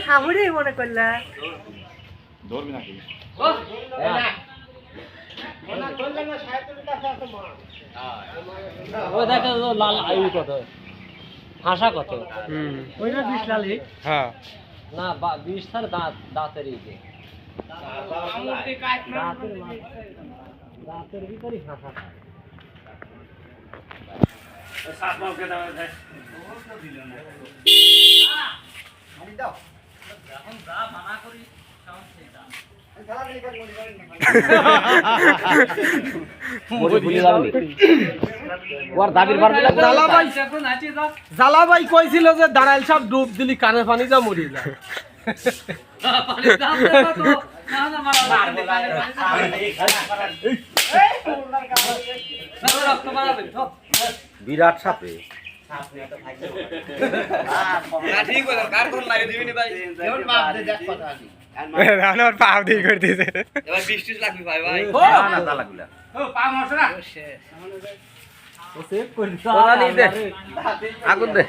সামনেই মনে করলে? ধরবি নাকি? ও দেখো লাল আয়ু কত? হাসা কত? হুম। ওইটা বিশ লালি হ্যাঁ। না বা- বিষ তার দাঁত দাঁতের দাঁতের ভিতরে হাসা জালাবাই কইছিল যে দাঁড়াইল সব ডুব দিলি কানে পানি যা মরি যা বিরাট সাপে। রানোর পাও দিয়ে করে দিয়েছে। না তা লাগলা ও সেভ করে ওরা নিয়ে দে। আগুন দে।